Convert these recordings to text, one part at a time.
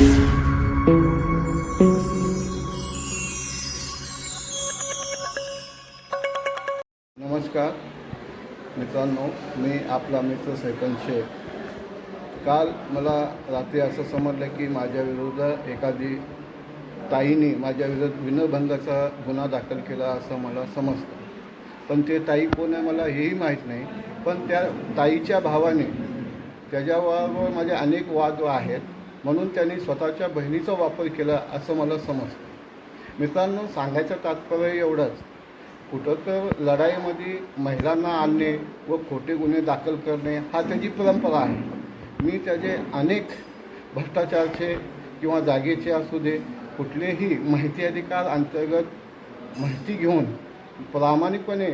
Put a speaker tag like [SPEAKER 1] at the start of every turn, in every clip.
[SPEAKER 1] नमस्कार. मित्रांनो मी आपला मित्र सैकन शेख. काल मला रात्री असं समजलं की माझ्या विरुद्ध एखादी ताईने माझ्या विरुद्ध विनयभंगाचा गुन्हा दाखल केला असं मला समजतं. पण ते ताई कोण आहे मला हेही माहीत नाही. पण त्या ताईच्या भावाने त्याच्याबरोबर माझे अनेक वाद आहेत. म्हणून त्यांनी स्वतःच्या बहिणीचा वापर केला असं मला समजतं. मित्रांनो सांगायचं तात्पर्य एवढंच. कुठं तर लढाईमध्ये महिलांना आणणे व खोटे गुन्हे दाखल करणे हा त्याची परंपरा आहे. मी त्याचे अनेक भ्रष्टाचारचे किंवा जागेचे असू दे कुठलेही माहिती अधिकार अंतर्गत माहिती घेऊन प्रामाणिकपणे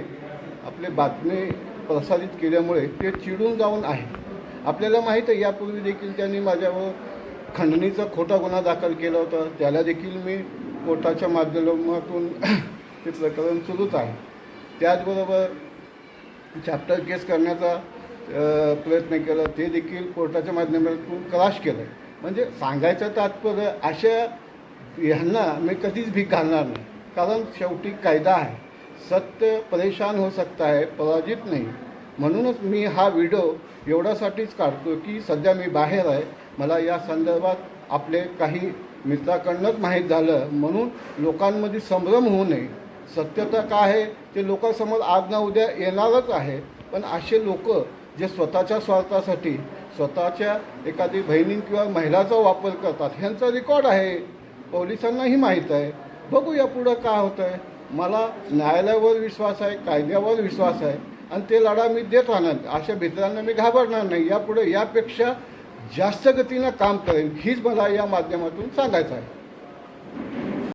[SPEAKER 1] आपले बातमी प्रसारित केल्यामुळे ते चिडून जाऊन आहे. आपल्याला माहीत आहे यापूर्वी देखील त्यांनी माझ्यावर खंडणीचा खोटा गुन्हा दाखल केला होता. त्याला देखील मी कोर्टाच्या माध्यमातून ते प्रकरण सुरूच आहे. त्याचबरोबर चॅप्टर केस करण्याचा प्रयत्न केला. ते देखील कोर्टाच्या माध्यमातून क्रॉश केलं. म्हणजे सांगायचं तात्पर्य अशा ह्यांना मी कधीच भीक घालणार नाही. कारण शेवटी कायदा आहे. सत्य परेशान हो सकता है पराजित नाही. म्हणूनच मी हा व्हिडिओ एवढ्यासाठीच काढतो की सध्या मी बाहेर आहे. मला या संदर्भात आपले काही मित्राकडनंच माहीत झालं. म्हणून लोकांमध्ये संभ्रम होऊ नये. सत्यता काय आहे? ते लोकांसमोर आज ना उद्या येणारच आहे. पण असे लोक जे स्वतःच्या स्वार्थासाठी स्वतःच्या एखादी बहिणी किंवा महिलाचा वापर करतात ह्यांचा रेकॉर्ड आहे. पोलिसांनाही माहीत आहे. बघूया पुढं काय होतं आहे मला न्यायालयावर विश्वास आहे कायद्यावर विश्वास आहे. आणि ते लढा मी देत राहणार अशा भित्रांना मी घाबरणार नाही. यापुढे यापेक्षा जास्त गतीनं काम करेल हीच मला या माध्यमातून सांगायचं आहे.